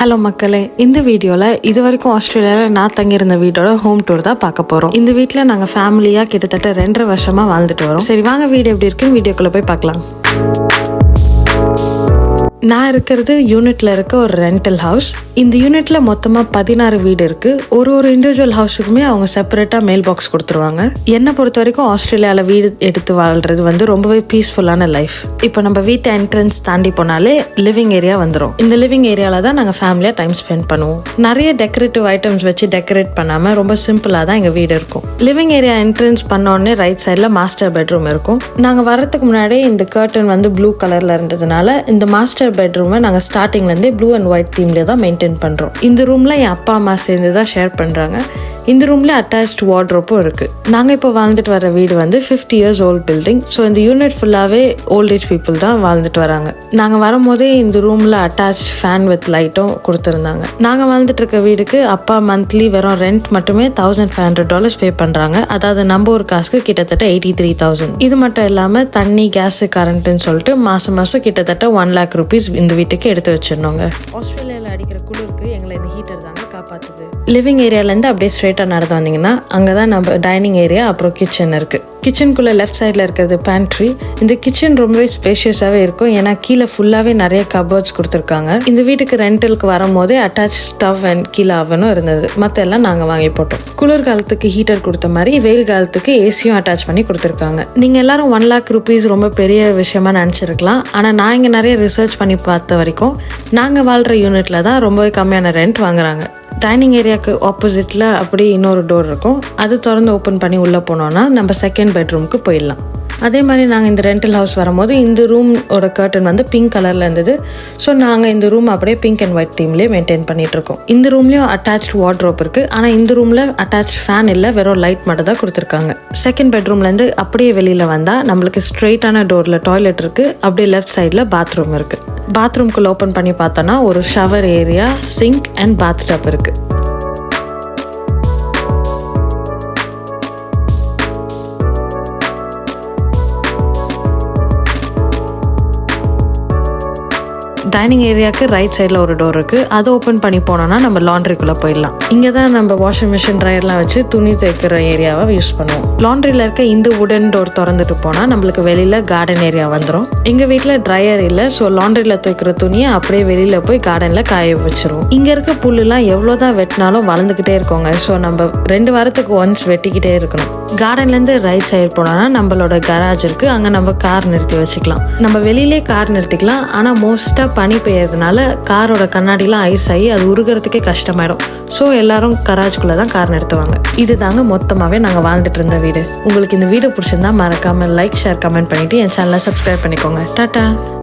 Hello மக்களே. இந்த வீடியோவில் இது வரைக்கும் ஆஸ்திரேலியாவில் நான் தங்கியிருந்த வீட்டோட ஹோம் டூர் தான் பார்க்க போகிறோம் இந்த வீட்டில் நாங்கள் ஃபேமிலியாக கிட்டத்தட்ட ரெண்டரை வருஷமாக வாழ்ந்துட்டு வரோம். சரி வாங்க வீடு எப்படி இருக்குன்னு வீடியோக்குள்ளே போய் பார்க்கலாம். நான் இருக்கிறது யூனிட்ல இருக்க ஒரு ரெண்டல் ஹவுஸ் இந்த யூனிட்ல மொத்தமாக பதினாறு வீடு இருக்கு. ஒரு ஒரு இண்டிவிஜுவல் ஹவுஸுக்குமே அவங்க செப்பரேட்டாக மெயில் பாக்ஸ் கொடுத்துருவாங்க. என்னை பொறுத்த வரைக்கும் ஆஸ்திரேலியாவில் வீடு எடுத்து வாழ்றது வந்து ரொம்பவே பீஸ்ஃபுல்லான லைஃப் இப்போ நம்ம வீட்டு என்ட்ரன்ஸ் தாண்டி போனாலே லிவிங் ஏரியா வந்துடும் இந்த லிவிங் ஏரியாவில் தான் நாங்கள் ஃபேமிலியாக டைம் ஸ்பெண்ட் பண்ணுவோம். நிறைய டெக்கரேட்டிவ் ஐட்டம்ஸ் வச்சு டெக்கரேட் பண்ணாமல் ரொம்ப சிம்பிளாக தான் எங்கள் வீடு இருக்கும். லிவிங் ஏரியா என்ட்ரன்ஸ் பண்ணோடனே ரைட் சைடில் மாஸ்டர் பெட்ரூம் இருக்கும். நாங்கள் வரதுக்கு முன்னாடியே இந்த கர்டன் வந்து ப்ளூ கலரில் இருந்ததுனால இந்த மாஸ்டர் பெட்ரூமை நாங்கள் ஸ்டார்டிங்லேருந்தே ப்ளூ அண்ட் ஒயிட் தீம்லேயே தான் மெயின்டைன் பண்ணுறோம் இந்த ரூம்லாம் என் அப்பா அம்மா சேர்ந்து தான் ஷேர் பண்ணுறாங்க இந்த ரூமில் அட்டாச்ட் வார்ட்ரோப்பும் இருக்குது நாங்கள் இப்போ வாழ்ந்துட்டு வர வீடு வந்து fifty years old building so இந்த யூனிட் ஃபுல்லாகவே ஓல்ட் ஏஜ் பீப்புள் தான் வாழ்ந்துட்டு வராங்க. நாங்கள் வரும்போதே இந்த ரூமில் அட்டாச் ஃபேன் வித் லைட்டும் கொடுத்துருந்தாங்க. நாங்கள் வாழ்ந்துட்டு இருக்க வீடுக்கு அப்பா மந்த்லி வெறும் ரெண்ட் மட்டுமே thousand five hundred dollars pay பண்ணுறாங்க அதாவது நம்ம ஒரு காசுக்கு கிட்டத்தட்ட எயிட்டி த்ரீ தௌசண்ட் இது மட்டும் இல்லாமல் தண்ணி கேஸு கரண்ட்டுன்னு சொல்லிட்டு மாதம் மாதம் கிட்டத்தட்ட ஒன் லேக் ருபீஸ் இந்த வீட்டுக்கு எடுத்து வச்சிருந்தோங்க ஆஸ்திரேலியாவில் அடிக்கிற குளிர் எங்களை இந்த ஹீட்டர் தாங்க காப்பாற்றுது லிவிங் ஏரியாலேருந்து அப்படியே ஸ்ட்ரெயிட்டாக நடந்து வந்தீங்கன்னா அங்கே தான் நம்ம டைனிங் ஏரியா அப்புறம் கிச்சன் இருக்குது கிச்சனுக்குள்ளே லெஃப்ட் சைடில் இருக்கிறது பேண்ட்ரி இந்த கிச்சன் ரொம்பவே ஸ்பேஷியஸாகவே இருக்கும். ஏன்னா கீழே ஃபுல்லாகவே நிறைய கபோர்ட்ஸ் கொடுத்துருக்காங்க. இந்த வீட்டுக்கு ரெண்டலுக்கு வரும்போதே அட்டாச் ஸ்டவ் அண்ட் கீழே அவனும் இருந்தது. மற்ற எல்லாம் நாங்கள் வாங்கி போட்டோம். குளிர் காலத்துக்கு ஹீட்டர் கொடுத்த மாதிரி வெயில் காலத்துக்கு ஏசியும் அட்டாச் பண்ணி கொடுத்துருக்காங்க. நீங்கள் எல்லாரும் ஒன் லேக் ருபீஸ் ரொம்ப பெரிய விஷயமா நினச்சிருக்கலாம். ஆனால் நான் இங்கே நிறைய ரிசர்ச் பண்ணி பார்த்த வரைக்கும் நாங்கள் வாழ்கிற யூனிட்டில் தான் ரொம்பவே கம்மியான ரெண்ட் வாங்குறாங்க. டைனிங் ஏரியாவுக்கு ஆப்போசிட்டில் அப்படியே இன்னொரு டோர் இருக்கும். அது திறந்து ஓப்பன் பண்ணி உள்ளே போனோன்னா நம்ம செகண்ட் பெட்ரூமுக்கு போயிடலாம். அதே மாதிரி நாங்கள் இந்த ரெண்டல் ஹவுஸ் வரும்போது இந்த ரூமோட கர்டன் வந்து பிங்க் கலரில் இருந்தது. ஸோ நாங்கள் இந்த ரூம் அப்படியே பிங்க் அண்ட் ஒயிட் தீம்லேயே மெயின்டைன் பண்ணிகிட்ருக்கோம் இருக்கோம். இந்த ரூம்லேயும் அட்டாச் வார்ட்ரோப் இருக்குது ஆனால் இந்த ரூமில் அட்டாச் ஃபேன் இல்லை வெறும் லைட் மட்டும் தான் கொடுத்துருக்காங்க. செகண்ட் பெட்ரூம்லேருந்து அப்படியே வெளியில் வந்தால் நம்மளுக்கு ஸ்ட்ரெயிட்டான டோரில் டாய்லெட் இருக்குது அப்படியே லெஃப்ட் சைடில் பாத்ரூம் இருக்குது பாத்ரூம்குள்ளே ஓப்பன் பண்ணி பார்த்தோன்னா ஒரு shower area sink and bathtub இருக்குது டைனிங் ஏரியாவுக்கு ரைட் சைடில் ஒரு டோர் இருக்குது அதை ஓப்பன் பண்ணி போனோம்னா நம்ம லாண்ட்ரிக்குள்ளே போயிடலாம். இங்கே தான் நம்ம வாஷிங் மிஷின் ட்ரையர்லாம் வச்சு துணி தைக்கிற ஏரியாவை யூஸ் பண்ணுவோம். லாண்ட்ரியில் இருக்க இந்த உடன் டோர் திறந்துட்டு போனால் நம்மளுக்கு வெளியில் கார்டன் ஏரியா வந்துடும் எங்கள் வீட்டில் ட்ரையர் இல்லை ஸோ லாண்ட்ரியில் துவைக்கிற துணியை அப்படியே வெளியில் போய் கார்டனில் காய வச்சிருவோம். இங்கே இருக்க புல்லுலாம் எவ்வளோ தான் வெட்டினாலும் வளர்ந்துக்கிட்டே இருக்கோங்க. ஸோ நம்ம ரெண்டு வாரத்துக்கு ஒன்ஸ் வெட்டிக்கிட்டே இருக்கணும். கார்டன்லேருந்து ரைட் சைடு போனோம்னா நம்மளோட கராஜ் இருக்குது அங்கே நம்ம கார் நிறுத்தி வச்சுக்கலாம். நம்ம வெளியிலே கார் நிறுத்திக்கலாம். ஆனால் மோஸ்ட்டாக பனி பெய்யறதுனால காரோட கண்ணாடிலாம் ஐஸ் ஆகி அது உருகிறதுக்கே கஷ்டமாயிடும். ஸோ எல்லாரும் கராஜ்குள்ளே தான் கார் நிறுத்துவாங்க. இது தாங்க மொத்தமாகவே நாங்கள் வாழ்ந்துட்டு இருந்த வீடு. உங்களுக்கு இந்த வீடியோ பிடிச்சிருந்தா மறக்காமல் லைக் ஷேர் கமெண்ட் பண்ணிவிட்டு என் சேனலை சப்ஸ்கிரைப் பண்ணிக்கோங்க. டாட்டா!